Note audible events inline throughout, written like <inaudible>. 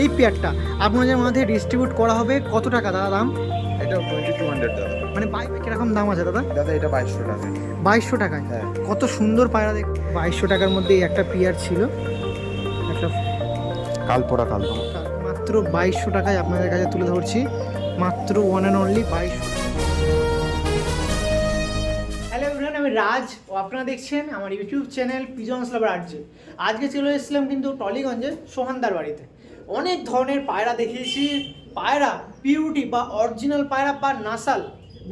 এই পেয়ারটা আপনাদের মধ্যে ডিস্ট্রিবিউট করা হবে কত টাকা দাদা দাম? এটা টোয়েন্টি টু হান্ড্রেড দাদা। মানে বাই কীরকম দাম আছে দাদা? দাদা এটা বাইশশো টাকা। বাইশশো টাকায়? হ্যাঁ। কত সুন্দর পায়রা দেখ বাইশশো টাকার মধ্যে এই একটা পেয়ার ছিল। একটা কালপোড়া কালপোড়া। মাত্র বাইশশো টাকায় আপনাদের কাছে তুলে ধরছি। মাত্র ওয়ান অ্যান্ড অনলি বাইশশো হ্যালো এভরিওয়ান আমি রাজ ও আপনারা দেখছেন আমার YouTube channel pigeons lover RJ. আজকে চলে এসেছিলাম কিন্তু টলিগঞ্জে সোহানদার বাড়িতে। অনেক ধরনের পায়রা দেখিয়েছি। পায়রা পিউরিটি বা অরিজিনাল পায়রা বা নাসাল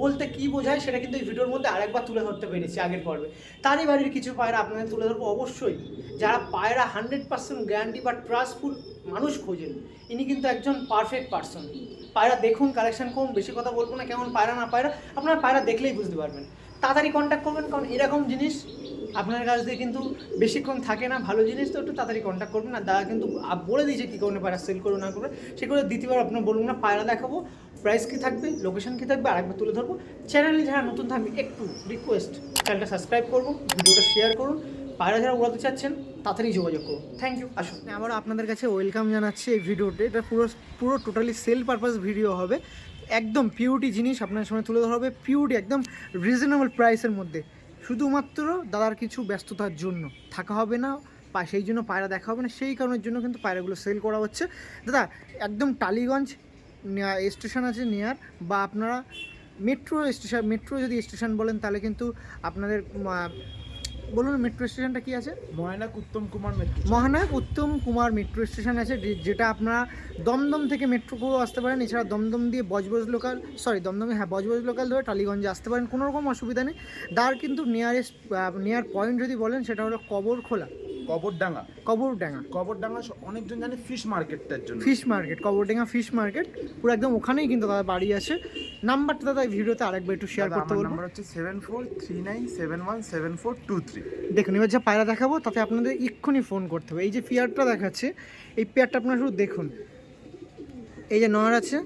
বলতে কি বোঝায় সেটা কিন্তু এই ভিডিওর মধ্যে আরেকবার তুলে ধরতে পেরেছি আগের পর্বে। তারই বাড়ির কিছু পায়রা আপনাদের তুলে ধরবো অবশ্যই। যারা পায়রা হান্ড্রেড পার্সেন্ট গ্যারান্টি বা ট্রাস্টফুল মানুষ খোঁজেন, ইনি কিন্তু একজন পারফেক্ট পার্সন পায়রা দেখুন কালেকশন করুন, বেশি কথা বলব না, কেমন পায়রা না পায়রা, আপনারা পায়রা দেখলেই বুঝতে পারবেন। তাড়াতাড়ি কন্ট্যাক্ট করবেন, কারণ এরকম জিনিস আপনার কাছ দিয়ে কিন্তু বেশিক্ষণ থাকে না, ভালো জিনিস তো একটু তাড়াতাড়ি কন্ট্যাক্ট করবেন। আর দাদা কিন্তু বলে দিয়েছে কী করে পায়রা সেল করো না করে। সেগুলো দ্বিতীয়বার আপনার বলুন না, পায়রা দেখাবো প্রাইস কী থাকবে লোকেশন কী থাকবে, আরেকবার তুলে ধরবো। চ্যানেলে যারা নতুন থাকবে, একটু রিকোয়েস্ট চ্যানেলটা সাবস্ক্রাইব করব, ভিডিওটা শেয়ার করুন। পায়রা যারা উড়াতে চাচ্ছেন, তাড়াতাড়ি যোগাযোগ করুন। থ্যাংক ইউ আসুন। আবার আপনাদের কাছে ওয়েলকাম জানাচ্ছি এই ভিডিওতে। এটা পুরো পুরো টোটালি সেল পারপাস ভিডিও হবে। একদম পিউরিটি জিনিস আপনার সামনে তুলে ধরা হবে। পিউরিটি একদম রিজনেবল প্রাইসের মধ্যে। শুধুমাত্র দাদার কিছু ব্যস্ততার জন্য থাকা হবে না সেই জন্য পায়রা দেখা হবে না, সেই কারণের জন্য কিন্তু পায়রাগুলো সেল করা হচ্ছে। দাদা, একদম টালিগঞ্জ স্টেশন আছে নিয়ার বা আপনারা মেট্রো স্টেশন মেট্রো যদি স্টেশন বলেন, তাহলে কিন্তু আপনাদের বলুন মেট্রো স্টেশনটা কি আছে? মহানায়ক উত্তম কুমার মেট্রো মহানায়ক উত্তম কুমার মেট্রো স্টেশন আছে যেটা আপনারা দমদম থেকে মেট্রো করে আসতে পারেন। এছাড়া দমদম দিয়ে বজবজ লোকাল সরি দমদমে হ্যাঁ বজবজ লোকাল ধরে টালিগঞ্জে আসতে পারেন। কোনো রকম অসুবিধা নেই। তার কিন্তু নিয়ারেস্ট নিয়ার পয়েন্ট যদি বলেন সেটা হলো কবর খোলা কবরডাঙ্গা। কবরডাঙ্গা। কবরডাঙ্গা অনেকজন জানে ফিশ মার্কেটটার জন্য। Fish market Kabardanga fish market. পুরো একদম ওখানেই কিন্তু দাদা বাড়ি আছে। নাম্বারটা দাদা এই ভিডিওতে আরেকবার একটু শেয়ার করতে বলব নাম্বার হচ্ছে seven four three nine seven one seven four two three দেখুন এবার যা পায়রা দেখাবো তাতে আপনাদের এক্ষুনি ফোন করতে হবে। এই যে পেয়ারটা দেখাচ্ছে এই পেয়ারটা আপনারা শুধু দেখুন। এই যে নর আছে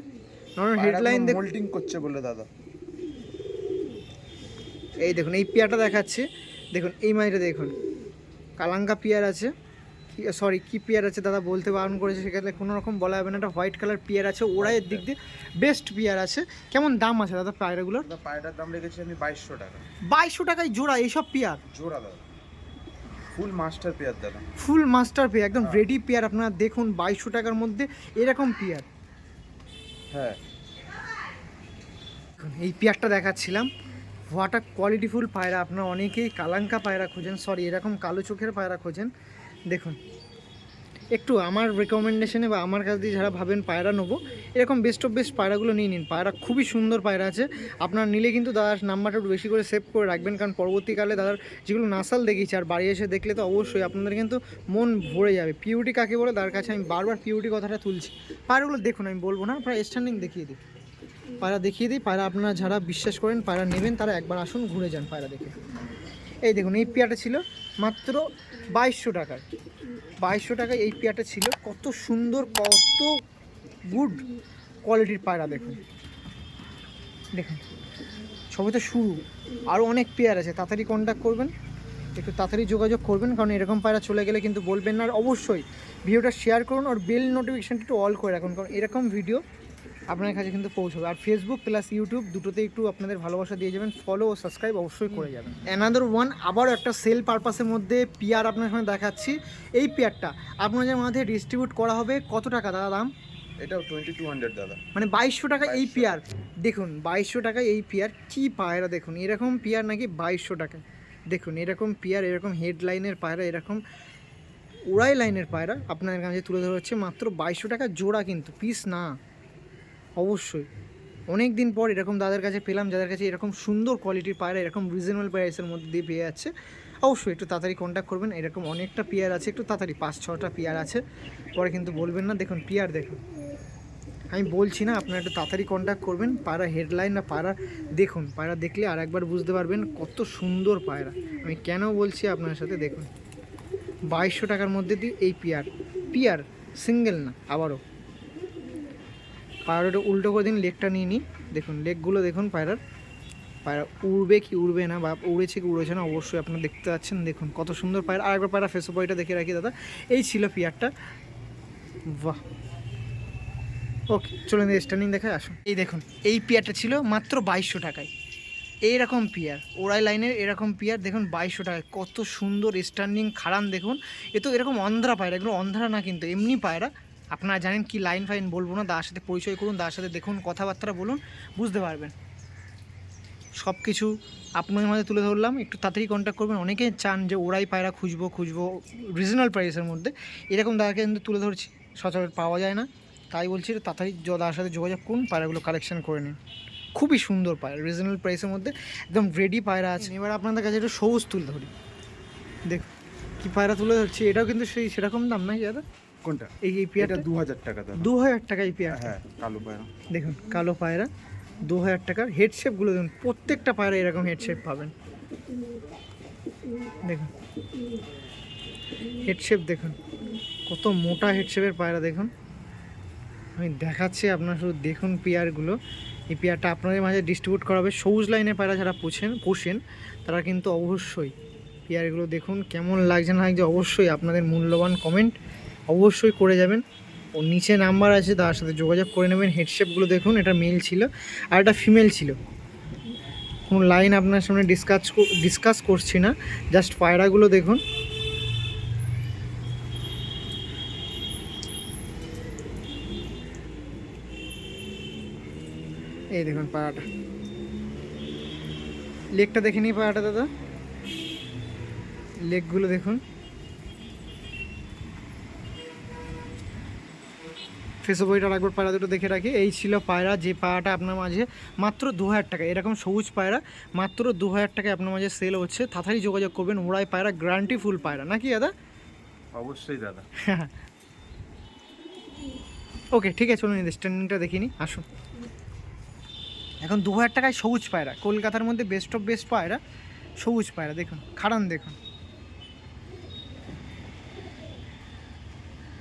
নরের হেডলাইন মোল্টিং করছে বলে দাদা। এই দেখুন এই পেয়ারটা দেখাচ্ছে। দেখুন এই মাইটা দেখুন। কালাঙ্কা পেয়ার আছে। সরি কি পেয়ার আছে দাদা বলতে বারণ করেছে সেক্ষেত্রে কোনো রকম বলা যাবে না। একটা হোয়াইট কালার পেয়ার আছে ওরাই এর দিক দিয়ে বেস্ট পেয়ার আছে। কেমন দাম আছে দাদা পায়রাগুলোর? পায়রার দাম রেখেছি আমি বাইশশো টাকা। বাইশশো টাকায় জোড়া এইসব পেয়ার? জোড়া দাদা। ফুল মাস্টার পেয়ার দাদা। ফুল মাস্টার পেয়ার একদম রেডি পেয়ার। আপনারা দেখুন বাইশশো টাকার মধ্যে এরকম পেয়ার। হ্যাঁ। এই পেয়ারটা দেখাচ্ছিলাম। হোয়াটা কোয়ালিটিফুল পায়রা। আপনারা অনেকেই কালাঙ্কা পায়রা খোঁজেন। সরি এরকম কালো চোখের পায়রা খোঁজেন। দেখুন, একটু আমার রেকমেন্ডেশনে বা আমার কাছ দিয়ে যারা ভাবেন পায়রা নেব, এরকম বেস্ট অফ বেস্ট পায়রাগুলো নিয়ে নিন। পায়রা খুবই সুন্দর পায়রা আছে। আপনার নিলে কিন্তু দাদার নাম্বারটা একটু বেশি করে সেভ করে রাখবেন, কারণ পরবর্তীকালে দাদার যেগুলো নাসাল দেখিয়েছি আর বাড়ি এসে দেখলে তো অবশ্যই আপনাদের কিন্তু মন ভরে যাবে। পিউরিটি কাকে বলে? তার কাছে আমি বারবার পিউরিটি কথাটা তুলছি। পায়রাগুলো দেখুন, আমি বলব না প্রায় স্ট্যান্ডিং দেখিয়ে দিই পায়রা দেখিয়ে দিই, পায়রা আপনারা যারা বিশ্বাস করেন পায়রা নেবেন, তারা একবার আসুন, ঘুরে যান পায়রা দেখে। এই দেখুন, এই পেয়ারটা ছিল মাত্র বাইশশো টাকার। বাইশশো টাকায় এই পেয়ারটা ছিল, কত সুন্দর, কত গুড কোয়ালিটির পায়রা দেখুন। দেখুন, সবে তো শুরু আরও অনেক পেয়ার আছে, তাড়াতাড়ি কন্ট্যাক্ট করবেন, একটু তাড়াতাড়ি যোগাযোগ করবেন, কারণ এরকম পায়রা চলে গেলে কিন্তু বলবেন না। আর অবশ্যই ভিডিওটা শেয়ার করুন, আর বেল নোটিফিকেশানটা একটু অল করে রাখুন, কারণ এরকম ভিডিও আপনার কাছে কিন্তু পৌঁছবে। আর ফেসবুক প্লাস ইউটিউব দুটোতে একটু আপনাদের ভালোবাসা দিয়ে যাবেন ফলো ও সাবস্ক্রাইব অবশ্যই করে যাবেন। অ্যানাদার ওয়ান আবারও একটা সেল পারপাসের মধ্যে পিয়ার আপনার সামনে দেখাচ্ছি। এই পিয়ারটা আপনাদের মধ্যে ডিস্ট্রিবিউট করা হবে কত টাকা দাদা দাম? এটাও টোয়েন্টি টু হান্ড্রেড দাদা। মানে বাইশশো টাকা এই 2200 পেয়ার দেখুন বাইশশো টাকা এই পেয়ার কি পায়রা দেখুন এরকম পেয়ার নাকি বাইশশো টাকা। দেখুন এরকম পেয়ার এরকম হেডলাইনের পায়রা এরকম উড়াই লাইনের পায়রা। আপনাদের কাছে তুলে ধরা হচ্ছে মাত্র বাইশশো টাকা জোড়া কিন্তু পিস না। অবশ্যই। অনেক দিন পর এরকম দাদার কাছে পেলাম, যাদের কাছে এরকম সুন্দর কোয়ালিটির পায়রা, এরকম রিজনেবল প্রাইসের মধ্যে দিয়ে পেয়ে যাচ্ছে। অবশ্যই একটু তাড়াতাড়ি কন্ট্যাক্ট করবেন, এরকম অনেকটা পেয়ার আছে, একটু তাড়াতাড়ি পাঁচ, ছটা পেয়ার আছে। পরে কিন্তু বলবেন না, দেখুন পেয়ার দেখুন। আমি বলছি না, আপনারা একটু তাড়াতাড়ি কন্ট্যাক্ট করবেন, পায়রা হেডলাইন না পায়রা দেখুন, পায়রা দেখলে আর একবার বুঝতে পারবেন কত সুন্দর পায়রা। আমি কেন বলছি আপনার সাথে, দেখুন। বাইশশো টাকার মধ্যে দিয়ে এই পিয়ার পিয়ার সিঙ্গেল না, আবারও। পায়রাটা উল্টো করে দিন লেগটা নিয়ে নিই। দেখুন লেগগুলো দেখুন পায়রার। পায়রা উড়বে কি উড়বে না, বা উড়েছে কি উড়েছে না, অবশ্যই আপনারা দেখতে পাচ্ছেন। দেখুন, কত সুন্দর পায়রা। আরেকবার পায়রা ফেসবুকটা দেখে রাখি, দাদা। এই ছিল পিয়ারটা। বাহ! ওকে চলে চলুন স্ট্যান্ডিং দেখায়, আসুন। এই দেখুন, এই পিয়ারটা ছিল মাত্র বাইশশো টাকায়। এইরকম পিয়ার ওরাই লাইনের এরকম পিয়ার। দেখুন, বাইশশো টাকায়। কত সুন্দর স্ট্যান্ডিং খাড়ান, দেখুন। এ তো এরকম অন্ধ্রা পায়রা, এগুলো অন্ধ্রা না কিন্তু, এমনি পায়রা। আপনারা জানেন কি লাইন ফাইন বলব না দার সাথে পরিচয় করুন দার সাথে দেখুন, কথাবার্তা বলুন, বুঝতে পারবেন। সব কিছু আপনাদের মাঝে তুলে ধরলাম, একটু তাড়াতাড়ি কন্ট্যাক্ট করবেন। অনেকে চান যে ওরাই পায়রা খুঁজবো খুঁজবো রিজনাল প্রাইসের মধ্যে। এরকম দাদাকে কিন্তু তুলে ধরছি, সচরাচর পাওয়া যায় না। তাই বলছি তাড়াতাড়ি দাদার সাথে যোগাযোগ করুন, পায়রাগুলো কালেকশন করে নিন। খুবই সুন্দর পায়রা রিজনাল প্রাইসের মধ্যে, একদম রেডি পায়রা আছে। এবার আপনাদের কাছে একটু সবুজ তুলে ধরি। দেখ, কি পায়রা তুলে ধরছি, এটাও কিন্তু সেই সেরকম দাম নাকি দাদা? কোনটা? এই এই পেয়ারটা দু হাজার টাকা দাদা। দু হাজার টাকা এই পেয়ার হ্যাঁ কালো পায়রা। দেখুন কালো পায়রা দু হাজার টাকার হেডশেপগুলো দেখুন প্রত্যেকটা পায়রা এরকম হেডশেপ পাবেন। দেখুন হেডশেপ দেখুন কত মোটা হেডশেপের পায়রা দেখুন। আমি দেখাচ্ছি আপনারা শুধু দেখুন পেয়ারগুলো। এই পেয়ারটা আপনাদের মাঝে ডিস্ট্রিবিউট করা হবে সবুজ লাইনের পায়রা যারা পোষেন পোষেন তারা কিন্তু অবশ্যই পেয়ারগুলো দেখুন কেমন লাগছে না লাগছে অবশ্যই আপনাদের মূল্যবান কমেন্ট অবশ্যই করে যাবেন। ও নিচে নাম্বার আছে, তার সাথে যোগাযোগ করে নেবেন। হেডশেপগুলো দেখুন, এটা মেল ছিল আর এটা ফিমেল ছিল। কোনো লাইন আপনার সামনে ডিসকাস ডিসকাস করছি না জাস্ট পায়রাগুলো দেখুন। এই দেখুন পায়রাটা। লেকটা দেখে নিই পায়রাটা, দাদা। লেকগুলো দেখুন। ফেসো বইটা একবার পায়রা দুটো দেখে রাখি। এই ছিল পায়রা যে পায়রাটা আপনার মাঝে মাত্র দু হাজার টাকা এরকম সবুজ পায়রা মাত্র দু হাজার টাকায় আপনার মাঝে সেল হচ্ছে। তাড়াতাড়ি যোগাযোগ করবেন ওরাই পায়রা গ্যারান্টি ফুল পায়রা। নাকি দাদা? অবশ্যই দাদা। <laughs> ওকে ঠিক আছে চলুন স্ট্যান্ডিংটা দেখিনি আসুন। এখন দু হাজার টাকায় সবুজ পায়রা কলকাতার মধ্যে বেস্ট অফ বেস্ট পায়রা সবুজ পায়রা দেখুন খাড়ান দেখুন।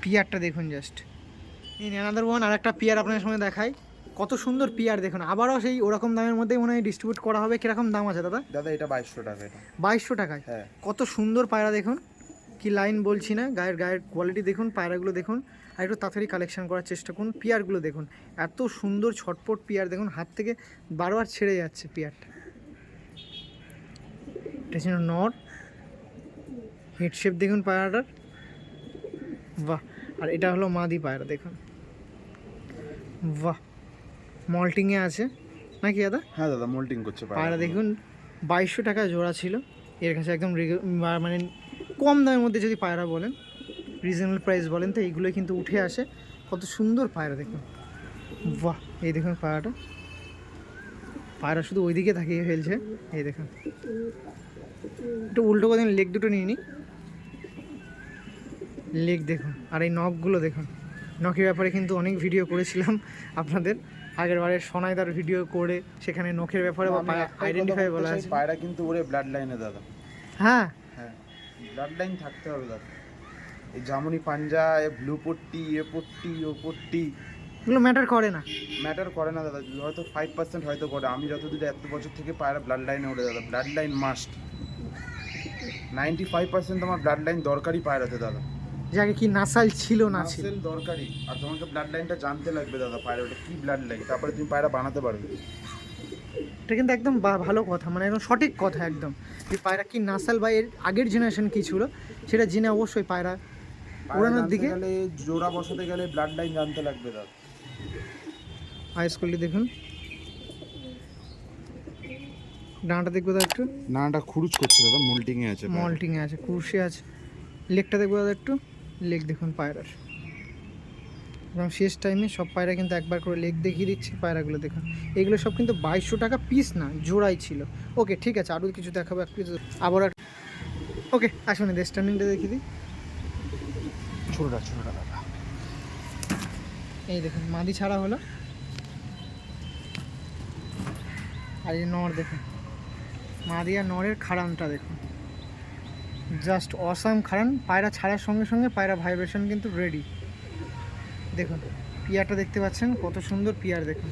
পিয়ারটা দেখুন জাস্ট এই অ্যানাদার ওয়ান আর একটা পিয়ার আপনার সামনে দেখাই। কত সুন্দর পিয়ার দেখুন। আবারও সেই ওরকম দামের মধ্যেই মনে হয় ডিস্ট্রিবিউট করা হবে। কীরকম দাম আছে দাদা? দাদা এটা বাইশশো টাকা বাইশশো টাকায়? হ্যাঁ। কত সুন্দর পায়রা দেখুন। কি লাইন বলছি না গায়ের গায়ের কোয়ালিটি দেখুন পায়রাগুলো দেখুন। আর একটু তাড়াতাড়ি কালেকশন করার চেষ্টা করুন। পিয়ারগুলো দেখুন এত সুন্দর ছটপট পিয়ার দেখুন হাত থেকে বারবার ছেড়ে যাচ্ছে পিয়ারটা এটা ছিল নর। হেডশেপ দেখুন পায়রাটার। বাহ! আর এটা হলো মাদি পায়রা দেখুন। বাহ মল্টিংয়ে আছে। নাকি দাদা? হ্যাঁ দাদা মোল্টিং করছে পায়রা দেখুন বাইশশো টাকা জোড়া ছিল। এর কাছে একদম মানে কম দামের মধ্যে যদি পায়রা বলেন রিজনেবল প্রাইস বলেন তো এইগুলো কিন্তু উঠে আসে। কত সুন্দর পায়রা দেখুন। বাহ এই দেখুন পায়রাটা। পায়রা শুধু ওইদিকে তাকিয়ে ফেলছে। এই দেখুন। একটু উল্টো করে লেগ দুটো নিয়ে নিই লেগ দেখুন আর এই নখগুলো দেখুন। নখের ব্যাপারে কিন্তু অনেক ভিডিও করেছিলাম আপনাদের। আগের বারে সোনাইদার ভিডিও করে সেখানে নখের ব্যাপারে আইডেন্টিফাই বলা আছে। পায়রা কিন্তু ওরে ব্লাড লাইনে দাদা। হ্যাঁ? হ্যাঁ ব্লাড লাইন থাকতে হবে দাদা। এই জামুনি পাঞ্জা এ ব্লু পট্টি এ পট্টি ও পট্টি। এগুলো ম্যাটার করে না। ম্যাটার করে না দাদা হয়তো ফাইভ পার্সেন্ট হয়তো করে। আমি যতদূর এত বছর থেকে পায়রা ব্লাড লাইনে ওঠে দাদা blood line must ninety five percent আমার ব্লাড লাইন দরকারই পায়রাতে দাদা। যে আগে কি নাসাল ছিল না ছিল? নাসেল দরকারি আর তোমাকে ব্লাড লাইনটা জানতে লাগবে দাদা পায়রা ওটা কি ব্লাড লাইন তারপরে তুমি পায়রা বানাতে পারবে। এটা কিন্তু একদম বা- ভালো কথা মানে একদম সঠিক কথা একদম। যে পায়রা কি নাসাল বা এর আগের জেনারেশন কি ছিল সেটা জেনে অবশ্যই পায়রা পায়রা ওড়ানোর জানতে দিকে গেলে জোড়া বসাতে গেলে ব্লাড লাইন জানতে লাগবে দাদা। হাই স্কুলটি দেখুন। ডানাটা দেখব দাদা একটু। নাটা খুরুচ করছে দাদা মোল্টিং এ আছে মল্টিংয়ে আছে কুরসি আছে। লেকটা দেখব দাদা একটু। লেগ দেখুন পায়রার। এবং শেষ টাইমে সব পায়রা কিন্তু একবার করে লেগ দেখিয়ে দিচ্ছে পায়রাগুলো দেখুন। এগুলো সব কিন্তু বাইশশো টাকা পিস না জোড়াই ছিল। ওকে ঠিক আছে আরও কিছু দেখাবো এক কিছু আবার ওকে আসুন এদের স্ট্যান্ডিংটা দেখিয়ে দিই। ছোটটা ছোটটা দাদা। এই দেখুন মাদি ছাড়া হলো। আর এই নর দেখুন। মাদি আর নরের খাড়ানটা দেখুন। জাস্ট অসাম খাড়ান, পায়রা ছাড়ার সঙ্গে সঙ্গে পায়রা ভাইব্রেশন কিন্তু রেডি দেখুন, পিয়ারটা দেখতে পাচ্ছেন, কত সুন্দর পিয়ার, দেখুন।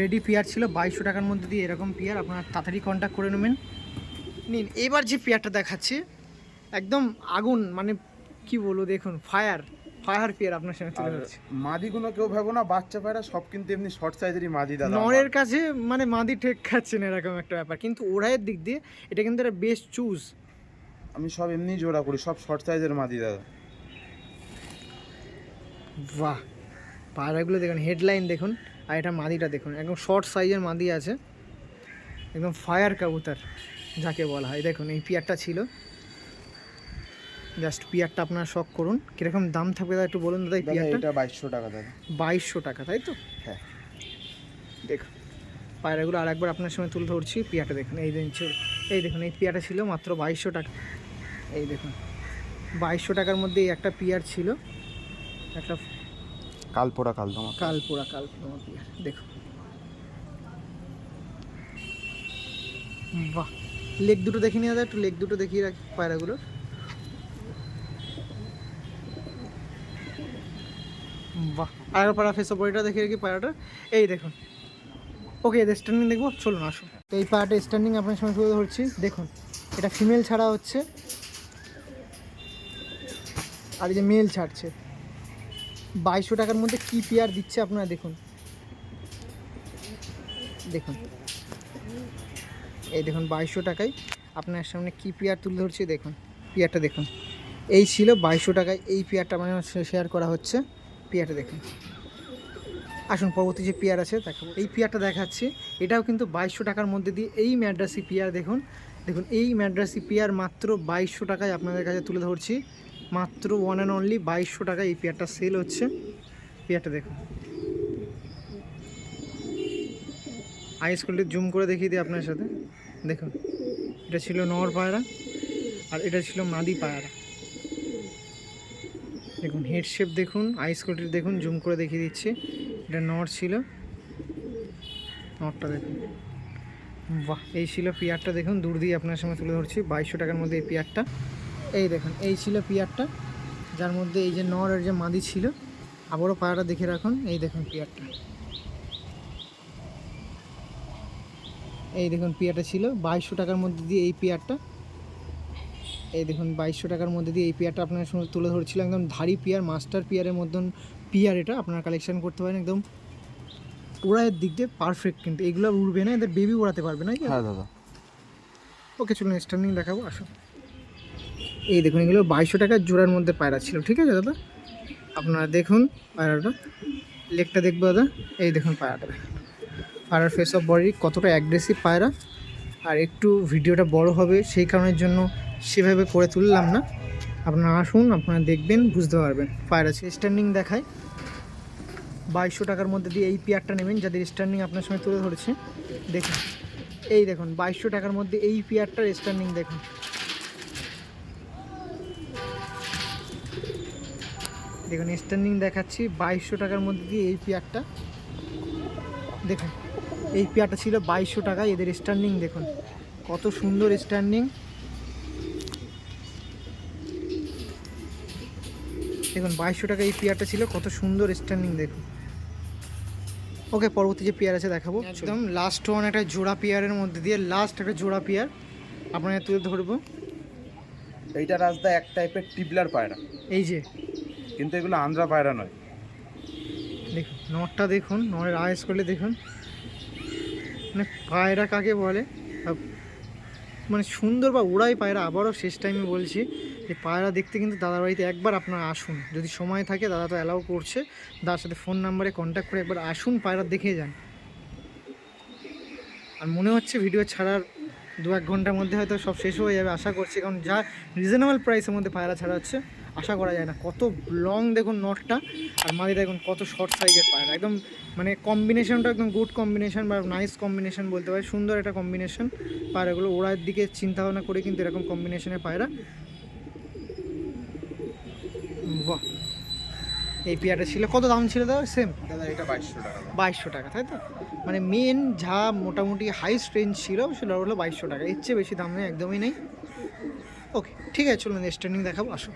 রেডি পিয়ার ছিল, বাইশশো টাকার মধ্যে দিয়ে এরকম পিয়ার, আপনারা তাড়াতাড়ি কন্ট্যাক্ট করে নেবেন। নিন, এবার যে পেয়ারটা দেখাচ্ছি, একদম আগুন মানে কি বলব, দেখুন ফায়ার ফায়ার পিয়ার আপনার সামনে তুলে ধরছি। মাদিগুলো কেউ ভাবো না বাচ্চা পায়রা সব কিন্তু এমনি শর্ট সাইজেরই মাদি দাদা নরের কাছে মানে মাদি ঠেক খাচ্ছে না এরকম একটা ব্যাপার। কিন্তু ওরাইয়ের দিক দিয়ে এটা কিন্তু একটা বেস্ট চুজ আমি সব এমনি জোড়া করি সব শর্ট সাইজের মাদি দাদা। বাহ পায়রাগুলো দেখুন হেডলাইন দেখুন আর এটা মাদিটা দেখুন একদম শর্ট সাইজের মাদি আছে। একদম ফায়ার কাবুতার যাকে বলা হয়। দেখুন এই পিয়ারটা ছিল। জাস্ট পিয়ারটা আপনারা শখ করুন। কীরকম দাম থাকবে দাদা একটু বলুন দাদা দাদা পিয়ারটা? এটা বাইশশো টাকা দাদা। বাইশশো টাকা তাই তো? হ্যাঁ। দেখুন পায়রাগুলো আর একবার আপনার সঙ্গে তুলে ধরছি পিয়াটা দেখুন এই দিন ছিল এই দেখুন এই পিয়াটা ছিল মাত্র বাইশশো টাকা। এই দেখুন বাইশশো টাকার মধ্যে এই একটা পিয়ার ছিল। একটা কাল পোড়া কাল তোমার কাল পোড়া কাল পোড়া পিয়ার দেখুন। বাহ লেগ দুটো দেখে নিয়ে একটু লেগ দুটো দেখিয়ে রাখি পায়রাগুলোর। আর পাড়া ফেসো বডিটা দেখে রাখি পায়রাটা। এই দেখুন। ওকে, এদের স্ট্যান্ডিং দেখব। চলুন, আসুন। তো এই পায়রাটা স্ট্যান্ডিং আপনার সঙ্গে তুলে ধরছি। দেখুন, এটা ফিমেল ছাড়া হচ্ছে। আর এই যে মেল ছাড়ছে। বাইশশো টাকার মধ্যে কি পেয়ার দিচ্ছে আপনারা দেখুন। দেখুন। এই দেখুন, বাইশশো টাকায় আপনার সামনে কি পেয়ার তুলে ধরছি, দেখুন। পেয়ারটা দেখুন। এই ছিল বাইশশো টাকায়, এই পেয়ারটা মানে শেয়ার করা হচ্ছে। পেয়ারটা দেখুন। আসুন, পরবর্তী যে পেয়ার আছে, দেখাবো। এই পেয়ারটা দেখাচ্ছি। এটাও কিন্তু বাইশশো টাকার মধ্যে দিয়ে এই ম্যাড্রাসি পেয়ার দেখুন। দেখুন, এই ম্যাড্রাসি পেয়ার মাত্র বাইশশো টাকায় আপনাদের কাছে তুলে ধরছি। মাত্র ওয়ান অ্যান্ড অনলি বাইশশো টাকায় এই পেয়ারটা সেল হচ্ছে। পেয়ারটা দেখুন। আইস কোয়ালিটি জুম করে দেখিয়ে দিই আপনার সাথে। দেখুন, এটা ছিল নর পায়রা, আর এটা ছিল মাদি পায়রা। দেখুন হেড শেপ দেখুন আইস কোয়ালিটি দেখুন জুম করে দেখিয়ে দিচ্ছি। এটা নর ছিল। নরটা দেখুন। বাহ, এই ছিল পিয়ারটা দেখুন, দূর দিয়ে আপনার সামনে তুলে ধরছি। বাইশশো টাকার মধ্যে এই পিয়ারটা এই দেখুন, এই ছিল পিয়ারটা যার মধ্যে এই যে নর আর যে মাদি ছিল, আবারও পায়রাটা দেখে রাখুন। এই দেখুন পিয়ারটা এই দেখুন পিয়ারটা ছিল। বাইশশো টাকার মধ্যে দিয়ে এই পিয়ারটা এই দেখুন বাইশশো টাকার মধ্যে দিয়ে এই পিয়ারটা আপনার সঙ্গে তুলে ধরছিল। একদম ধারি পিয়ার মাস্টার পিয়ারের মতন পিয়ার এটা আপনারা কালেকশন করতে পারেন। একদম ওড়ায়ের দিক দিয়ে পারফেক্ট কিন্তু। এগুলো উড়বে না এদের বেবি ওড়াতে পারবে না হ্যাঁ দাদা। ওকে চলুন স্টার্নিং দেখাবো আসুন। এই দেখুন এগুলো বাইশশো টাকার জোড়ার মধ্যে পায়রা ছিল ঠিক আছে দাদা? আপনারা দেখুন পায়রাটা। লেগটা দেখব দাদা। এই দেখুন পায়রাটা। পায়রার ফেস অফ বডি কতটা অ্যাগ্রেসিভ পায়রা। আর একটু ভিডিওটা বড় হবে সেই কারণের জন্য সেভাবে করে তুললাম না। আপনারা আসুন, আপনারা দেখবেন, বুঝতে পারবেন। পায়রা স্ট্যান্ডিং দেখায়। বাইশশো টাকার মধ্যে দিয়ে এই পেয়ারটা নেবেন, যাদের স্ট্যান্ডিং আপনার সঙ্গে তুলে ধরেছে। দেখুন, এই দেখুন, বাইশশো টাকার মধ্যে এই পেয়ারটার স্ট্যান্ডিং দেখুন। দেখুন স্ট্যান্ডিং দেখাচ্ছি, বাইশশো টাকার মধ্যে দিয়ে এই পেয়ারটা। দেখুন, এই পেয়ারটা ছিল বাইশশো টাকা, এদের স্ট্যান্ডিং দেখুন। কত সুন্দর স্ট্যান্ডিং দেখুন বাইশশো টাকা এই পেয়ারটা ছিল কত সুন্দর স্ট্যান্ডিং দেখুন। ওকে পরবর্তী যে পেয়ার আছে দেখাবো। একদম। লাস্ট ওয়ান একটা জোড়া পেয়ারের মধ্যে দিয়ে লাস্ট একটা জোড়া পেয়ার আপনাকে তুলে ধরবো। এইটা রাস্তা এক টাইপের টিবলার পায়রা। এই যে। কিন্তু এগুলো আন্ধ্রা পায়রা নয়। দেখুন নটটা দেখুন নরের আয়েস করলে দেখুন। মানে পায়রা কাকে বলে? মানে সুন্দর বা উড়াই পায়রা আবারও শেষ টাইমে বলছি। যে পায়রা দেখতে কিন্তু দাদার বাড়িতে একবার আপনারা আসুন। যদি সময় থাকে, দাদা তো অ্যালাউ করছে। দাদার সাথে ফোন নাম্বারে কন্ট্যাক্ট করে একবার আসুন, পায়রা দেখে যান। আর মনে হচ্ছে ভিডিও ছাড়ার দু এক ঘণ্টার মধ্যে হয়তো সব শেষ হয়ে যাবে, আশা করছি। কারণ যা রিজনেবল প্রাইসের মধ্যে পায়রা ছাড়া হচ্ছে আশা করা যায় না। কত লং দেখুন নটটা আর মাদি দেখুন কত শর্ট সাইজের পায়রা। একদম মানে কম্বিনেশনটা একদম গুড কম্বিনেশন বা নাইস কম্বিনেশন বলতে পারি সুন্দর একটা কম্বিনেশন পায়রাগুলো। ওড়ার দিকে চিন্তা ভাবনা করে কিন্তু এরকম কম্বিনেশনের পায়রা বাহ এই পেয়ারটা ছিল। কত দাম ছিল দাদা? সেম দাদা এটা বাইশশো টাকা বাইশশো টাকা তাই তো? মানে মেন যা মোটামুটি হাইস্ট রেঞ্জ ছিল সেটা হলো বাইশশো টাকা। এর চেয়ে বেশি দাম নেই একদমই নেই। ওকে ঠিক আছে চলুন স্ট্যান্ডিং দেখাবো আসো।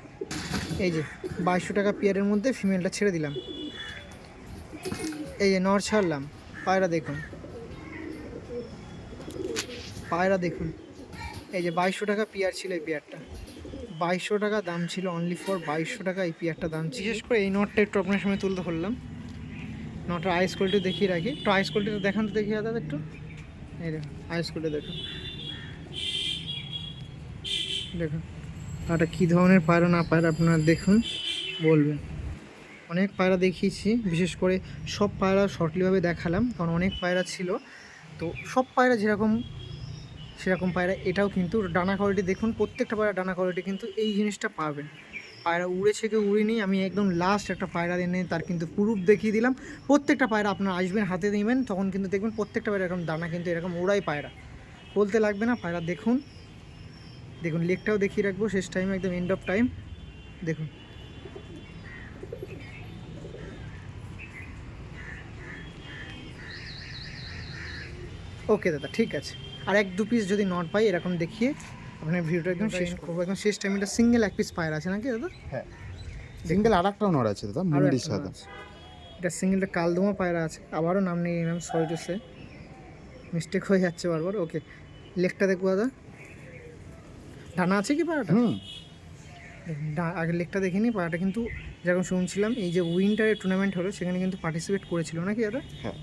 এই যে বাইশশো টাকা পেয়ারের মধ্যে ফিমেলটা ছেড়ে দিলাম। এই যে নর ছাড়লাম। পায়রা দেখুন। পায়রা দেখুন। এই যে বাইশশো টাকা পেয়ার ছিল এই পেয়ারটা। বাইশশো টাকা দাম ছিল অনলি ফর বাইশশো টাকা এই একটা দাম ছিল। বিশেষ করে এই নটটা একটু আপনার সামনে তুলতে ধরলাম। নটটা আইস কোয়ালিটি দেখিয়ে রাখি। একটু আইস কোয়ালিটিটা দেখান তো দেখিয়ে দাদা একটু। এই দেখুন আইস কোয়ালিটি দেখুন। দেখুন এটা কী ধরনের পায়রা না পায়রা আপনারা দেখুন, বলবেন। অনেক পায়রা দেখিয়েছি, বিশেষ করে সব পায়রা শর্টলিভাবে দেখালাম, কারণ অনেক পায়রা ছিল। তো সব পায়রা যেরকম সেরকম পায়রা, এটাও কিন্তু ডানা কোয়ালিটি দেখুন, প্রত্যেকটা পায়রা ডানা কোয়ালিটি কিন্তু এই জিনিসটা পাবেন। পায়রা উড়েছে কেউ উড়েনি আমি একদম লাস্ট একটা পায়রা এনে তার কিন্তু প্রুফ দেখিয়ে দিলাম। প্রত্যেকটা পায়রা আপনার আসবেন, হাতে নেবেন, তখন কিন্তু দেখবেন প্রত্যেকটা পায়রা এরকম দানা কিন্তু এরকম ওড়াই পায়রা। বলতে লাগবে না, পায়রা দেখুন। দেখুন, লেকটাও দেখিয়ে রাখব, শেষ টাইম একদম এন্ড অফ টাইম দেখুন। ওকে দাদা, ঠিক আছে। আর এক দু পিস যদি নট পাই এরকম দেখিয়ে আপনার ভিডিওটা একদম শেষ করব। একদম শেষ টাইম এটা সিঙ্গেল এক পিস পায়রা আছে নাকি দাদা? হ্যাঁ। সিঙ্গেল আর একটাও নড় আছে দাদা সাথে আছে। এটা সিঙ্গেলটা কালদমা পায়রা আছে। আবারও নাম নিয়ে নিলাম সরি টু সে মিস্টেক হয়ে যাচ্ছে বারবার ওকে লেকটা দেখব দাদা। ডানা আছে কি পায়রাটা আগে লেকটা দেখিনি পায়রাটা কিন্তু যেরকম শুনছিলাম এই যে উইন্টারের টুর্নামেন্ট হলো সেখানে কিন্তু পার্টিসিপেট করেছিল নাকি দাদা? হ্যাঁ।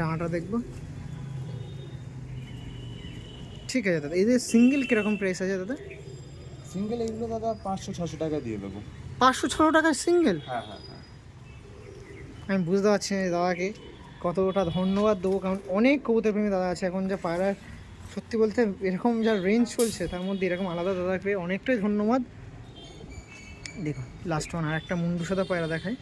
ডানাটা দেখব। ঠিক আছে দাদা এদের সিঙ্গেল কীরকম প্রাইস আছে দাদা? সিঙ্গেল এগুলো দাদা পাঁচশো ছশো টাকা দিয়ে দেবো। পাঁচশো ছশো টাকার সিঙ্গেল? হ্যাঁ হ্যাঁ হ্যাঁ। আমি বুঝতে পারছি না দাদাকে কতটা ধন্যবাদ দেবো কারণ অনেক কবুতর প্রেমী দাদা আছে। এখন যা পায়রার সত্যি বলতে এরকম যা রেঞ্জ চলছে তার মধ্যে এরকম আলাদা দাদাকে অনেকটাই ধন্যবাদ। দেখুন লাস্ট ওয়ান আর একটা মুন্ডু সাদা পায়রা দেখায়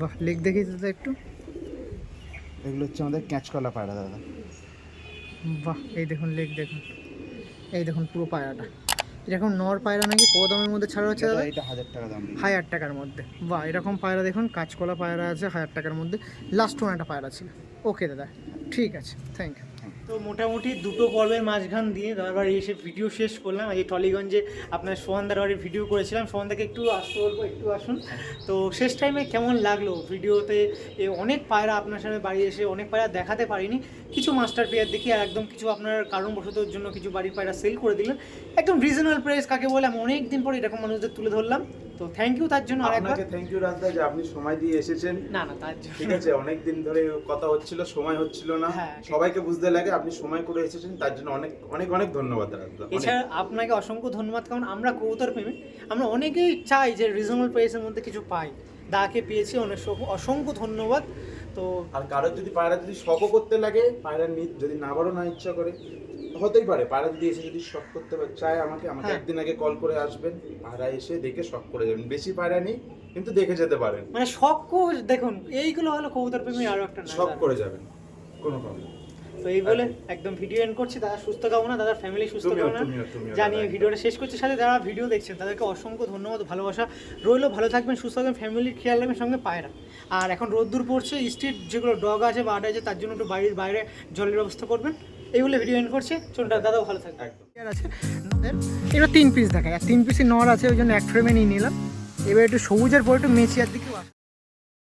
বাহ লেক দেখি দাদা একটু? এগুলো হচ্ছে আমাদের ক্যাঁচকলা পায়রা দাদা। বাহ এই দেখুন লেক দেখুন। এই দেখুন পুরো পায়রাটা এরকম নর পায়রা নাকি কত দামের মধ্যে ছাড়া হচ্ছে দাদা এটা হাজার টাকা দাম। হাজার টাকার মধ্যে। বাহ এরকম পায়রা দেখুন কাঁচকলা পায়রা আছে হাজার টাকার মধ্যে। লাস্ট ওয়ান একটা পায়রা ছিল। ওকে দাদা ঠিক আছে থ্যাংক ইউ তো মোটামুটি দুটো পর্বের মাঝখান দিয়ে দাদার বাড়ি এসে ভিডিও শেষ করলাম। এই টলিগঞ্জে আপনার সোহানদার বাড়ির ভিডিও করেছিলাম। সোহানদাকে একটু আসতে বলব, একটু আসুন। তো শেষ টাইমে কেমন লাগল? ভিডিওতে অনেক পায়রা আপনার সামনে বাড়ি এসে অনেক পায়রা দেখাতে পারিনি। কিছু মাস্টার পেয়ার দেখি আর একদম কিছু আপনার কারণবশতর জন্য কিছু বাড়ির পায়রা সেল করে দিলেন। একদম রিজনেবল প্রাইস কাকে বলে, আমি অনেক দিন পর এরকম মানুষদের তুলে ধরলাম। তো থ্যাংক ইউ তার জন্য আরেকবার। আপনাকে থ্যাংক ইউ রাজদা যে আপনি সময় দিয়ে এসেছেন। না না তার জন্য। ঠিক আছে অনেক দিন ধরে কথা হচ্ছিল সময় হচ্ছিল না। হ্যাঁ, সবাইকে বুঝতে লাগে আপনি সময় করে এসেছেন তার জন্য অনেক অনেক অনেক ধন্যবাদ রাজদা। এছাড়া আপনাকে অসংখ্য ধন্যবাদ কারণ আমরা কবুতর প্রেমী। আমরা অনেকেই চাই যে রিজনেবল প্রাইসের মধ্যে কিছু পাই। দাকে পেয়েছি অনেক অসংখ্য ধন্যবাদ। তো আর কারোর যদি পায়রা যদি শখও করতে লাগে পায়রা যদি না বারো না ইচ্ছা করে হতেই পারে পায়রা যদি এসে যদি শখ করতে চায় আমাকে আমাকে হ্যাঁ। একদিন আগে কল করে আসবেন পায়রা এসে দেখে শখ করে যাবেন। বেশি পায়রা নেই কিন্তু দেখে যেতে পারেন। মানে শখ দেখুন এইগুলো হলো কবুতর প্রেমী আরও একটা শখ করে যাবেন কোনো প্রবলেম তো এই বলে একদম। ভিডিও এন্ড করছি দাদা সুস্থ কামনা দাদার ফ্যামিলি সুস্থ কামনা। জানিয়ে ভিডিওটা শেষ করছি। সাথে যারা ভিডিও দেখছেন তাদেরকে অসংখ্য ধন্যবাদ ভালোবাসা। রইল ভালো থাকবেন সুস্থ থাকবেন ফ্যামিলির খেয়াল রাখবেন সঙ্গে পায়রা আর এখন রোদ্দুর পড়ছে স্ট্রিট যেগুলো ডগ আছে বা আছে তার জন্য একটু বাড়ির বাইরে জলের ব্যবস্থা করবেন। এই বলে ভিডিও এন্ড করছি। চুলটা দাদাও ভালো থাকবে। আর আছে? এবার তিন পিস দেখায়। আর তিন পিসের নর আছে ওই জন্য এক ফ্রেমে নিয়ে নিলাম। এবার একটু সবুজের পর একটু মেচিয়ার দিকেও আসে।